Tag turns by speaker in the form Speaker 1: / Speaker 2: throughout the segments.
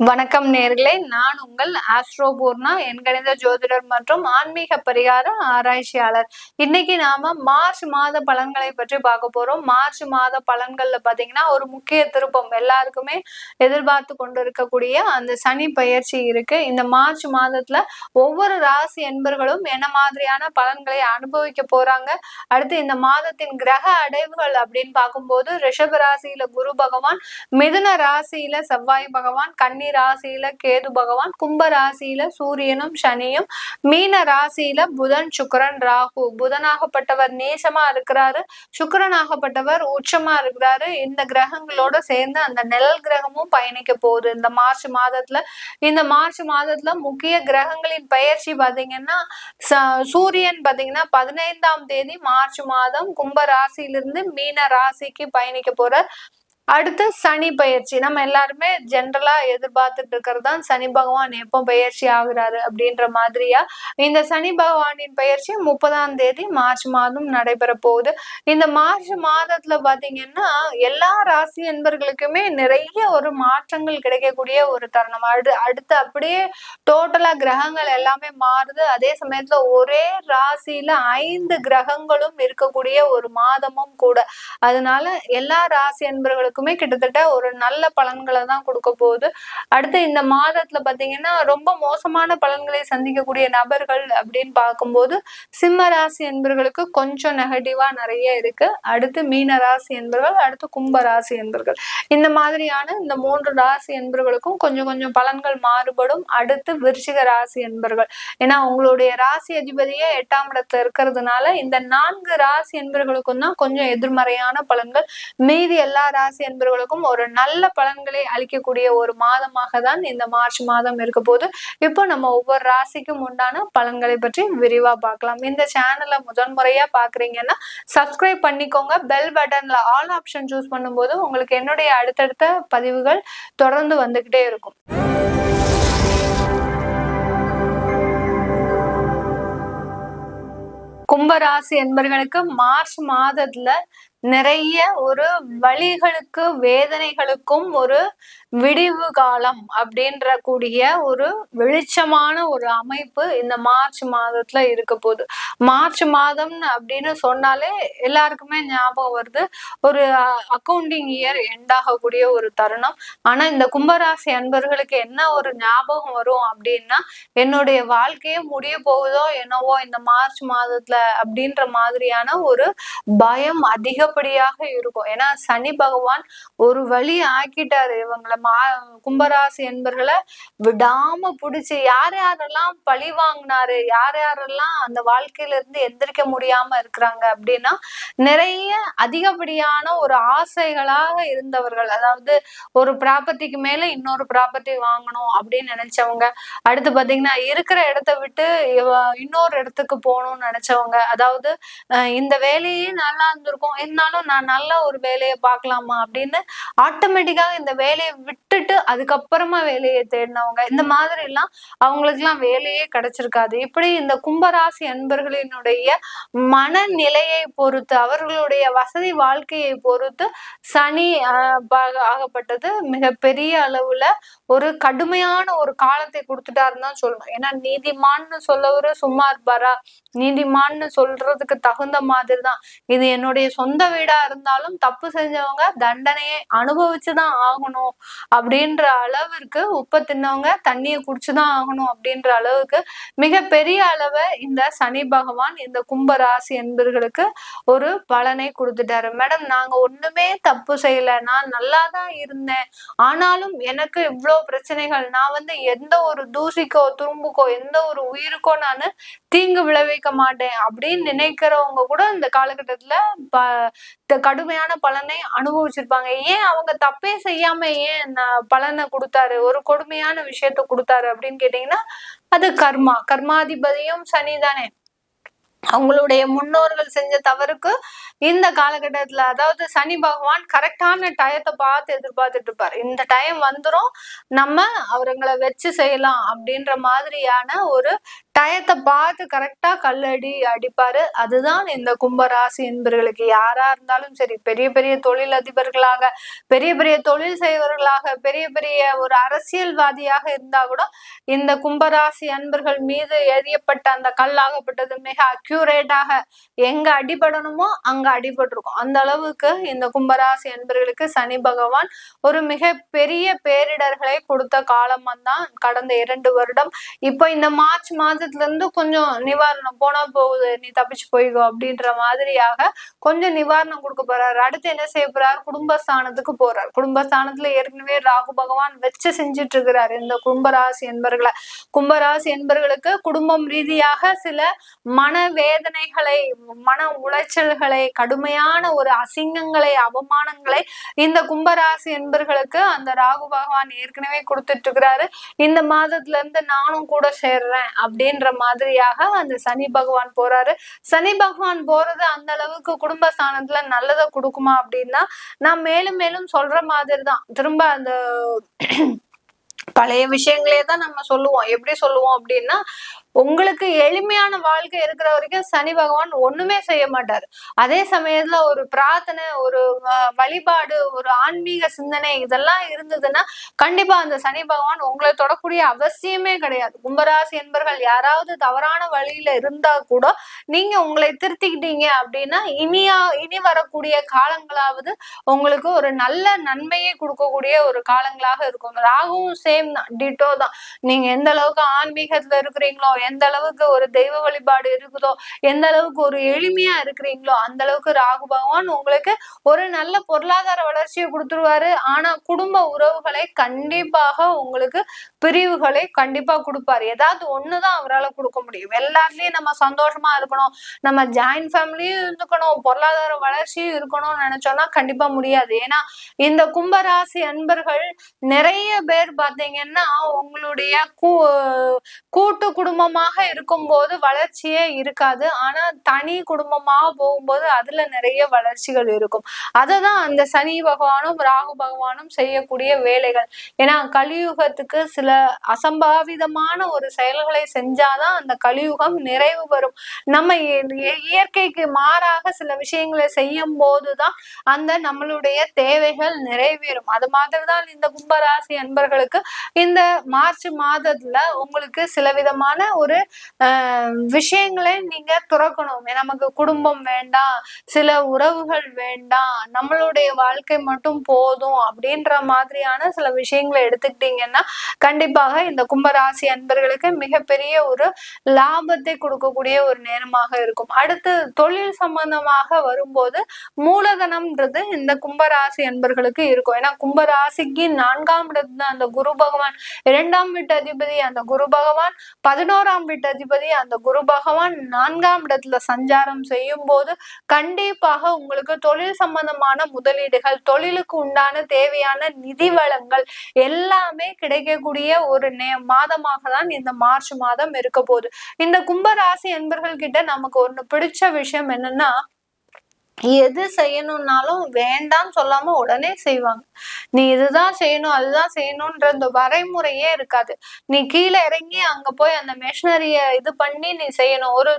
Speaker 1: வணக்கம் நேர்களே. நான் உங்கள் ஆஸ்ட்ரோபூர்ணா என் ஜோதிடர் மற்றும் ஆன்மீக பரிகார ஆராய்ச்சியாளர். இன்னைக்கு நாம மார்ச் மாத பலன்களை பற்றி பார்க்க போறோம். மார்ச் மாத பலன்கள்ல பாத்தீங்கன்னா ஒரு முக்கிய திருப்பம் எல்லாருக்குமே எதிர்பார்த்து கொண்டு இருக்கக்கூடிய அந்த சனி பயிற்சி இருக்கு. இந்த மார்ச் மாதத்துல ஒவ்வொரு ராசி என்பர்களும் என்ன மாதிரியான பலன்களை அனுபவிக்க போறாங்க? அடுத்து இந்த மாதத்தின் கிரக அடைவுகள் அப்படின்னு பார்க்கும்போது ரிஷப ராசியில குரு பகவான் மிதுன ராசியில செவ்வாய் பகவான் கன்னி ராசியில கேது பகவான் கும்ப ராசியில சூரியனும் சனியும் மீன ராசியில புதன் சுக்கரன் ராகு. புதனாகப்பட்டவர் நேசமா இருக்கிறாரு சுக்கரனாகப்பட்டவர் உச்சமா இருக்கிறாரு. இந்த கிரகங்களோட சேர்ந்து அந்த நிழல் கிரகமும் பயணிக்க போகுது. இந்த மார்ச் மாதத்துல இந்த மார்ச் மாதத்துல முக்கிய கிரகங்களின் பயிற்சி பாத்தீங்கன்னா சூரியன் பாத்தீங்கன்னா பதினைந்தாம் தேதி மார்ச் மாதம் கும்ப ராசியிலிருந்து மீன ராசிக்கு பயணிக்க போறார். அடுத்து சனி பயிற்சி. நம்ம எல்லாருமே ஜென்ரலா எதிர்பார்த்துட்டு இருக்கிறது தான் சனி பகவான் எப்போ பயிற்சி ஆகுறாரு அப்படின்ற மாதிரியா? இந்த சனி பகவானின் பயிற்சி முப்பதாம் தேதி மார்ச் மாதம் நடைபெற போகுது. இந்த மார்ச் மாதத்துல பாத்தீங்கன்னா எல்லா ராசி என்பர்களுக்குமே நிறைய ஒரு மாற்றங்கள் கிடைக்கக்கூடிய ஒரு தருணம். அடு அடுத்து அப்படியே டோட்டலா கிரகங்கள் எல்லாமே மாறுது. அதே சமயத்துல ஒரே ராசியில ஐந்து கிரகங்களும் இருக்கக்கூடிய ஒரு மாதமும் கூட. அதனால எல்லா ராசி என்பர்களுக்கும் எல்லாருக்குமே கிட்டத்தட்ட ஒரு நல்ல பலன்களை தான் கொடுக்க போகுது. அடுத்து இந்த மாதத்துல பாத்தீங்கன்னா ரொம்ப மோசமான பலன்களை சந்திக்கக்கூடிய நபர்கள் அப்படின்னு பார்க்கும்போது சிம்ம ராசி என்பவர்களுக்கு கொஞ்சம் நெகட்டிவா நிறைய இருக்கு. அடுத்து மீன ராசி என்பவர்கள் அடுத்து கும்ப ராசி என்பவர்கள் இந்த மாதிரியான இந்த மூன்று ராசி என்பவர்களுக்கும் கொஞ்சம் கொஞ்சம் பலன்கள் மாறுபடும். அடுத்து விருச்சிக ராசி என்பவர்கள் ஏன்னா உங்களுடைய ராசி அதிபதியே எட்டாம் இடத்துல இருக்கிறதுனால இந்த நான்கு ராசி என்பவர்களுக்கும் தான் கொஞ்சம் எதிர்மறையான பலன்கள். மீதி எல்லா ராசி என்பவர்களுக்கும் ஒரு நல்ல பலன்களை அளிக்கக்கூடிய ஒரு மாதமாக தான் இந்த மார்ச் மாதம் இருக்க போது இப்போ நம்ம ஒவ்வொரு ராசிக்கும் உண்டான பலன்களை பற்றி விரிவா பார்க்கலாம். இந்த சேனலை முதன் முறையா பாக்குறீங்கன்னா சப்ஸ்கிரைப் பண்ணிக்கோங்க. பெல் பட்டன்ல ஆல் ஆப்ஷன் சூஸ் பண்ணும்போது உங்களுக்கு என்னுடைய அடுத்தடுத்த பதிவுகள் தொடர்ந்து வந்துகிட்டே இருக்கும். கும்பராசி என்பர்களுக்கு மார்ச் மாதத்துல நிறைய ஒரு வழிகளுக்கு வேதனைகளுக்கும் ஒரு விடிவு காலம் அப்படின்ற கூடிய ஒரு வெளிச்சமான ஒரு அமைப்பு இந்த மார்ச் மாதத்துல இருக்க போகுது. மார்ச் மாதம் அப்படின்னு சொன்னாலே எல்லாருக்குமே ஞாபகம் வருது. ஒரு அக்கௌண்டிங் இயர் எண்ட் ஆகக்கூடிய ஒரு தருணம். ஆனா இந்த கும்பராசி அன்பர்களுக்கு என்ன ஒரு ஞாபகம் வரும் அப்படின்னா என்னுடைய வாழ்க்கையே முடிய போகுதோ என்னவோ இந்த மார்ச் மாதத்துல அப்படின்ற மாதிரியான ஒரு பயம் அதிகப்படியாக இருக்கும். ஏன்னா சனி பகவான் ஒரு வழி ஆக்கிட்டாரு இவங்களை மா கும்பராசி என்பர்களை விடாம புடிச்சு யார் யாரெல்லாம் பழி வாங்கினாரு யார் யாரெல்லாம் அந்த வாழ்க்கையில இருந்து எந்திரிக்க முடியாம இருக்கிறாங்க அப்படின்னா நிறைய அதிகப்படியான ஒரு ஆசைகளாக இருந்தவர்கள். அதாவது ஒரு ப்ராப்பர்ட்டிக்கு மேல இன்னொரு ப்ராப்பர்ட்டி வாங்கணும் அப்படின்னு நினைச்சவங்க அடுத்து பாத்தீங்கன்னா இருக்கிற இடத்த விட்டு இன்னொரு இடத்துக்கு போகணும்னு நினைச்சவங்க அதாவது இந்த வேலையே நல்லா இருந்திருக்கும் இருந்தாலும் நான் நல்ல ஒரு வேலையை பார்க்கலாமா அப்படின்னு ஆட்டோமேட்டிக்காக இந்த வேலையை விட்டுட்டு அதுக்கப்புறமா வேலையை தேடினவங்க இந்த மாதிரி எல்லாம் அவங்களுக்கு எல்லாம் வேலையே கிடைச்சிருக்காது. இப்படி இந்த கும்பராசி அன்பர்களினுடைய மனநிலையை பொறுத்து அவர்களுடைய வசதி வாழ்க்கையை பொறுத்து சனி ஆகப்பட்டது மிக பெரிய அளவுல ஒரு கடுமையான ஒரு காலத்தை கொடுத்துட்டாருன்னு தான் சொல்லணும். ஏன்னா நீதிமான்னு சொல்லவரு சும்மா இருப்பாரா? நீதிமான்னு சொல்றதுக்கு தகுந்த மாதிரி தான் இது என்னுடைய சொந்த வீடா இருந்தாலும் தப்பு செஞ்சவங்க தண்டனையை அனுபவிச்சுதான் ஆகணும். அப்படின்ற அளவிற்கு உப்பை தின்னவங்க தண்ணியை குடிச்சுதான் ஆகணும் அப்படின்ற அளவுக்கு மிக பெரிய அளவை இந்த சனி பகவான் இந்த கும்பராசி என்பர்களுக்கு ஒரு பலனை கொடுத்துட்டாரு. மேடம் நாங்க ஒண்ணுமே தப்பு செய்யல. நான் நல்லா தான் இருந்தேன். ஆனாலும் எனக்கு இவ்வளவு பிரச்சனைகள். நான் வந்து எந்த ஒரு தூசிக்கோ துரும்புக்கோ எந்த ஒரு உயிருக்கோ நான் தீங்கு விளைவிக்க மாட்டேன் அப்படின்னு நினைக்கிறவங்க கூட இந்த காலகட்டத்துல கடுமையான பலனை அனுபவிச்சிருப்பாங்க. ஏன் அவங்க தப்பே செய்யாம ஏன் பலனை கொடுத்தாரு? ஒரு கொடுமையான விஷயத்த கொடுத்தாரு அப்படின்னு கேட்டீங்கன்னா அது கர்மா. கர்மாதிபதியும் சனி தானே. அவங்களுடைய முன்னோர்கள் செஞ்ச தவறுக்கு இந்த காலகட்டத்துல அதாவது சனி பகவான் கரெக்டான டயத்தை பார்த்து எதிர்பார்த்துட்டு இருப்பார். இந்த டைம் வந்துடும் நம்ம அவருங்களை வச்சு செய்யலாம் அப்படின்ற மாதிரியான ஒரு டயத்தை பார்த்து கரெக்டா கல்லடி அடிப்பாரு. அதுதான் இந்த கும்பராசி என்பர்களுக்கு யாரா இருந்தாலும் சரி பெரிய பெரிய தொழில் அதிபர்களாக பெரிய பெரிய தொழில் செய்வர்களாக பெரிய பெரிய ஒரு அரசியல்வாதியாக இருந்தா கூட இந்த கும்பராசி அன்பர்கள் மீது எரியப்பட்ட அந்த கல்லாகப்பட்டது மிக அக்யூரேட்டாக எங்க அடிபடணுமோ அங்க அடிபட்டிருக்கும். அந்த அளவுக்கு இந்த கும்பராசி அன்பர்களுக்கு சனி பகவான் ஒரு மிக பெரிய பேரிடர்களை கொடுத்த காலம் தான் கடந்த இரண்டு வருடம். இப்போ இந்த மார்ச் மாதம் மாதத்துல இருந்து கொஞ்சம் நிவாரணம் போனா போகுது நீ தப்பிச்சு போயிடும் அப்படின்ற மாதிரியாக கொஞ்சம் நிவாரணம் கொடுக்க போறாரு. அடுத்து என்ன செய்ய போறாரு? குடும்பஸ்தானத்துக்கு போறாரு. குடும்பஸ்தானத்துல ஏற்கனவே ராகு பகவான் வச்சு செஞ்சுட்டு இருக்கிறாரு இந்த கும்பராசி என்பர்களை. கும்பராசி என்பர்களுக்கு குடும்பம் ரீதியாக சில மன வேதனைகளை மன உளைச்சல்களை கடுமையான ஒரு அசிங்கங்களை அவமானங்களை இந்த கும்பராசி என்பர்களுக்கு அந்த ராகு பகவான் ஏற்கனவே கொடுத்துட்டு இருக்கிறாரு இந்த மாதத்துல இருந்து நானும் கூட சேர்றேன் அப்படின்ற மாதிரியாக அந்த சனி பகவான் போறாரு. சனி பகவான் போறது அந்த அளவுக்கு குடும்ப ஸ்தானத்துல நல்லதை கொடுக்குமா அப்படின்னா நான் மேலும் மேலும் சொல்ற மாதிரி தான் திரும்ப அந்த பழைய விஷயங்களே தான் நம்ம சொல்லுவோம். எப்படி சொல்லுவோம் அப்படின்னா உங்களுக்கு எளிமையான வாழ்க்கை இருக்கிற வரைக்கும் சனி பகவான் ஒண்ணுமே செய்ய மாட்டாரு. அதே சமயத்துல ஒரு பிரார்த்தனை ஒரு வழிபாடு ஒரு ஆன்மீக சிந்தனை இதெல்லாம் இருந்ததுன்னா கண்டிப்பா அந்த சனி பகவான் உங்களை தொடக்கூடிய அவசியமே கிடையாது. கும்பராசி என்பர்கள் யாராவது தவறான வழியில இருந்தா கூட நீங்க உங்களை திருத்திக்கிட்டீங்க அப்படின்னா இனியா இனி வரக்கூடிய காலங்களாவது உங்களுக்கு ஒரு நல்ல நன்மையை கொடுக்கக்கூடிய ஒரு காலங்களாக இருக்கும். ராகுவும் சேம் தான் டிட்டோ தான். நீங்க எந்த அளவுக்கு ஆன்மீகத்துல இருக்கிறீங்களோ எந்த அளவுக்கு ஒரு தெய்வ வழிபாடு இருக்குதோ எந்த அளவுக்கு ஒரு எளிமையா இருக்கிறீங்களோ அந்த அளவுக்கு ராகு பகவான் உங்களுக்கு ஒரு நல்ல பொருளாதார வளர்ச்சியை கொடுத்துருவாரு. ஆனா குடும்ப உறவுகளை கண்டிப்பாக உங்களுக்கு பிரிவுகளை கண்டிப்பா கொடுப்பாரு. ஏதாவது ஒண்ணுதான் அவரால் கொடுக்க முடியும். எல்லாத்துலயும் நம்ம சந்தோஷமா இருக்கணும். நம்ம ஜாயிண்ட் ஃபேமிலியும் இருந்துக்கணும். பொருளாதார வளர்ச்சியும் இருக்கணும்னு நினைச்சோம்னா கண்டிப்பா முடியாது. ஏன்னா இந்த கும்பராசி அன்பர்கள் நிறைய பேர் பாத்தீங்கன்னா உங்களுடைய கூட்டு குடும்பம் குடும்பமாக இருக்கும்போது வளர்ச்சியே இருக்காது. ஆனா தனி குடும்பமாக போகும்போது அதுல நிறைய வளர்ச்சிகள் இருக்கும். அததான் அந்த சனி பகவானும் ராகு பகவானும் செய்யக்கூடிய வேலைகள். ஏன்னா கலியுகத்துக்கு சில அசம்பாவிதமான ஒரு செயல்களை செஞ்சாதான் அந்த கலியுகம் நிறைவு பெறும். நம்ம இயற்கைக்கு மாறாக சில விஷயங்களை செய்யும் போதுதான் அந்த நம்மளுடைய தேவைகள் நிறைவேறும். அது மாதிரிதான் இந்த கும்பராசி அன்பர்களுக்கு இந்த மார்ச் மாதத்துல உங்களுக்கு சில விதமான ஒரு விஷயங்களை நீங்க துறக்கணும். நமக்கு குடும்பம் வேண்டாம் சில உறவுகள் வேண்டாம் நம்மளுடைய வாழ்க்கை மட்டும் போதும் அப்படின்ற மாதிரியான சில விஷயங்களை எடுத்துக்கிட்டீங்கன்னா கண்டிப்பாக இந்த கும்பராசி அன்பர்களுக்கு மிகப்பெரிய ஒரு லாபத்தை கொடுக்கக்கூடிய ஒரு நேரமாக இருக்கும். அடுத்து தொழில் சம்பந்தமாக வரும்போது மூலதனம்ன்றது இந்த கும்பராசி அன்பர்களுக்கு இருக்கும். ஏன்னா கும்பராசிக்கு நான்காம் இடத்துல அந்த குரு பகவான் இரண்டாம் வீட்டு அதிபதி அந்த குரு பகவான் பதினோரு பதினோராம் வீட்டதிபதி அந்த குரு பகவான் நான்காம் இடத்துல சஞ்சாரம் செய்யும் போது கண்டிப்பாக உங்களுக்கு தொழில் சம்பந்தமான முதலீடுகள் தொழிலுக்கு உண்டான தேவையான நிதி வளங்கள் எல்லாமே கிடைக்கக்கூடிய ஒரு நே மாதமாக தான் இந்த மார்ச் மாதம் இருக்க போகுது. இந்த கும்பராசி என்பர்கள் கிட்ட நமக்கு ஒண்ணு பிடிச்ச விஷயம் என்னன்னா எது செய்யணும்னாலும் வேண்டாம் சொல்லாம உடனே செய்வாங்க. நீ இதுதான் செய்யணும் அதுதான் செய்யணும்ன்ற இந்த வரைமுறையே இருக்காது. நீ கீழே இறங்கி அங்க போய் அந்த மெஷினரிய இது பண்ணி நீ செய்யணும். ஒரு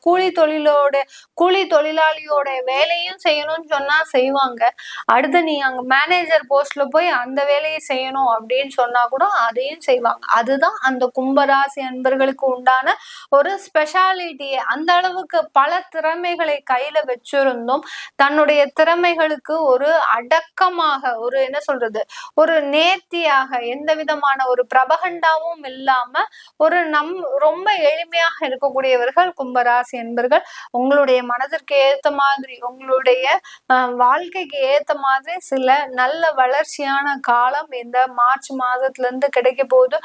Speaker 1: கூலி தொழிலோட கூலி தொழிலாளியோட வேலையும் செய்யணும்னு சொன்னா செய்வாங்க. அடுத்து நீ அங்க மேனேஜர் போஸ்ட்ல போய் அந்த வேலையை செய்யணும் அப்படின்னு சொன்னா கூட அதையும் செய்வாங்க. அதுதான் அந்த கும்பராசி அன்பர்களுக்கு உண்டான ஒரு ஸ்பெஷாலிட்டியை அந்த அளவுக்கு பல திறமைகளை கையில வச்சிருந்தோம். இருந்தும். தன்னுடைய திறமைகளுக்கு ஒரு அடக்கமாக ஒரு என்ன சொல்றது ஒரு நேர்த்தியாக எந்த விதமான ஒரு பிரபகண்டாவும் இல்லாம ஒரு நம் ரொம்ப எளிமையாக இருக்கக்கூடியவர்கள் கும்பராசி என்பர்கள் உங்களுடைய மனதிற்கு ஏத்த மாதிரி உங்களுடைய வாழ்க்கைக்கு ஏத்த மாதிரி சில நல்ல வளர்ச்சியான காலம் இந்த மார்ச் மாதத்துல இருந்து கிடைக்க போது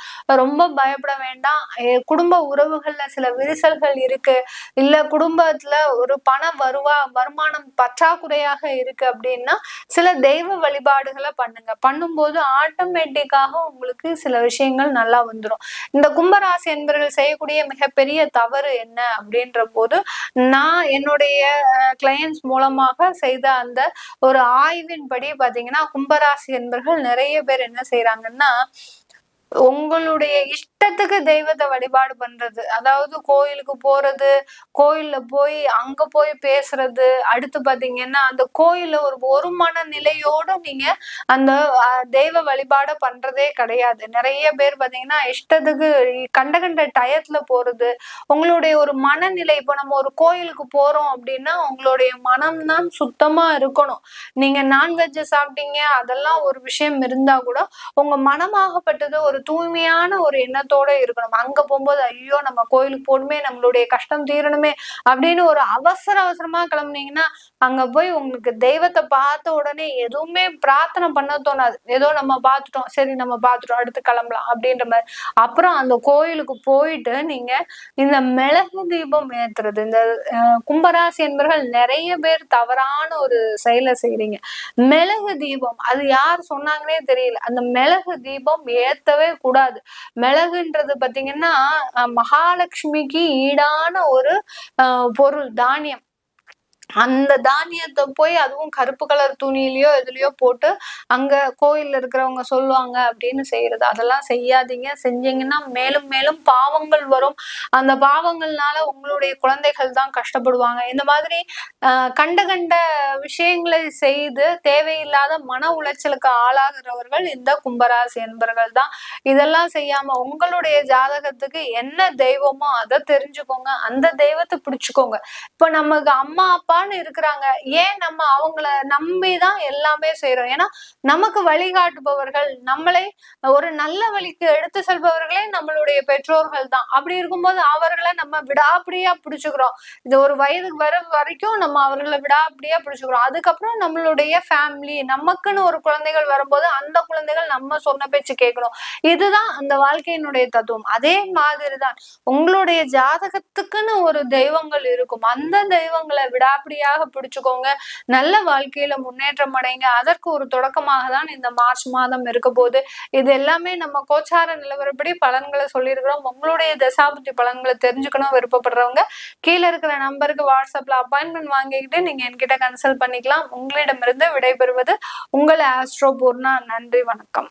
Speaker 1: ரொம்ப பயப்பட வேண்டாம். குடும்ப உறவுகள்ல சில விரிசல்கள் இருக்கு. இல்ல குடும்பத்துல ஒரு பண வருவா வருமானம் வருமானம் பற்றாக்குறையாக இருக்கு அப்படின்னா சில தெய்வ வழிபாடுகளை பண்ணுங்க. பண்ணும்போது ஆட்டோமேட்டிக்காக உங்களுக்கு சில விஷயங்கள் நல்லா வந்துடும் இந்த கும்பராசி என்பர்கள் செய்யக்கூடிய மிகப்பெரிய தவறு என்ன அப்படின்ற போது நான் என்னுடைய கிளையன்ஸ் மூலமாக செய்த அந்த ஒரு ஆய்வின்படி பாத்தீங்கன்னா கும்பராசி என்பர்கள் நிறைய பேர் என்ன செய்யறாங்கன்னா உங்களுடைய இஷ்ட இஷ்டத்துக்கு தெய்வத்தை வழிபாடு பண்றது. அதாவது கோயிலுக்கு போறது கோயில்ல போய் அங்க போய் பேசுறது. அடுத்து பாத்தீங்கன்னா அந்த கோயில்ல ஒரு ஒரு மன நிலையோட நீங்க அந்த தெய்வ வழிபாட பண்றதே கிடையாது. நிறைய பேர் பாத்தீங்கன்னா இஷ்டத்துக்கு கண்ட கண்ட டயத்துல போறது. உங்களுடைய ஒரு மனநிலை இப்போ நம்ம ஒரு கோயிலுக்கு போறோம் அப்படின்னா உங்களுடைய மனம் தான் சுத்தமா இருக்கணும். நீங்க நான்வெஜ் சாப்பிட்டீங்க அதெல்லாம் ஒரு விஷயம் இருந்தா கூட உங்க மனமாகப்பட்டது ஒரு தூய்மையான ஒரு எண்ணத்தோட இருக்கணும். அங்க போகும்போது ஐயோ நம்ம கோயிலுக்கு போகணுமே நம்மளுடைய கஷ்டம் தீரணுமே அப்படின்னு ஒரு அவசர அவசரமா கிளம்புனீங்கன்னா அங்க போய் உங்களுக்கு தெய்வத்தை பார்த்த உடனே எதுவுமே பிரார்த்தனை பண்ண தோணாது. ஏதோ நம்ம பார்த்துட்டோம். சரி நம்ம பார்த்துட்டோம். அடுத்து கிளம்பலாம் அப்படின்ற மாதிரி. அப்புறம் அந்த கோயிலுக்கு போயிட்டு நீங்க இந்த மிளகு தீபம் ஏத்துறது இந்த கும்பராசி என்பர்கள் நிறைய பேர் தவறான ஒரு செயலை செய்யறீங்க மிளகு தீபம் அது யார் சொன்னாங்கன்னே தெரியல. அந்த மிளகு தீபம் ஏத்தவே கூடாது. மிளகுன்றது பாத்தீங்கன்னா மகாலட்சுமிக்கு ஈடான ஒரு பொருள் தானியம். அந்த தானியத்தை போய் அதுவும் கருப்பு கலர் துணியிலயோ எதுலயோ போட்டு அங்க கோயில்ல இருக்கிறவங்க சொல்லுவாங்க அப்படின்னு செய்யறது அதெல்லாம் செய்யாதீங்க. செஞ்சீங்கன்னா மேலும் மேலும் பாவங்கள் வரும். அந்த பாவங்கள்னால உங்களுடைய குழந்தைகள் தான் கஷ்டப்படுவாங்க. இந்த மாதிரி கண்ட கண்ட விஷயங்களை செய்து தேவையில்லாத மன உளைச்சலுக்கு ஆளாகிறவர்கள் இந்த கும்பராசி என்பர்கள் தான். இதெல்லாம் செய்யாம உங்களுடைய ஜாதகத்துக்கு என்ன தெய்வமோ அதை தெரிஞ்சுக்கோங்க. அந்த தெய்வத்தை பிடிச்சுக்கோங்க. இப்ப நமக்கு அம்மா அப்பா அப்பான்னு இருக்கிறாங்க. ஏன் நம்ம அவங்கள நம்பிதான் எல்லாமே செய்யறோம் ஏன்னா நமக்கு வழிகாட்டுபவர்கள் நம்மளை ஒரு நல்ல வழிக்கு எடுத்து செல்பவர்களே நம்மளுடைய பெற்றோர்கள் தான் அப்படி இருக்கும்போது அவர்களை நம்ம விடாப்படியா பிடிச்சுக்கிறோம். இந்த ஒரு வயதுக்கு வர வரைக்கும் நம்ம அவர்களை விடாப்படியா பிடிச்சுக்கிறோம். அதுக்கப்புறம் நம்மளுடைய ஃபேமிலி நமக்குன்னு ஒரு குழந்தைகள் வரும்போது அந்த குழந்தைகள் நம்ம சொன்ன பேச்சு கேட்கணும் இதுதான் அந்த வாழ்க்கையினுடைய தத்துவம். அதே மாதிரிதான் உங்களுடைய ஜாதகத்துக்குன்னு ஒரு தெய்வங்கள் இருக்கும். அந்த தெய்வங்களை விடா அப்படியாக பிடிச்சுக்கோங்க. நல்ல வாழ்க்கையில முன்னேற்றம் அடைங்க. அதற்கு ஒரு தொடக்கமாக தான் இந்த மார்ச் மாதம் இருக்க போது இது எல்லாமே நம்ம கோச்சார நிலவரப்படி பலன்களை சொல்லியிருக்கிறோம். உங்களுடைய தசாபுத்தி பலன்களை தெரிஞ்சுக்கணும் விருப்பப்படுறவங்க. கீழே இருக்கிற நம்பருக்கு வாட்ஸ்அப்ல அப்பாயின்மெண்ட் வாங்கிக்கிட்டு நீங்க என்கிட்ட கன்சல்ட் பண்ணிக்கலாம். உங்களிடமிருந்து விடைபெறுவது உங்களை ஆஸ்ட்ரோ பூர்ணா. நன்றி வணக்கம்.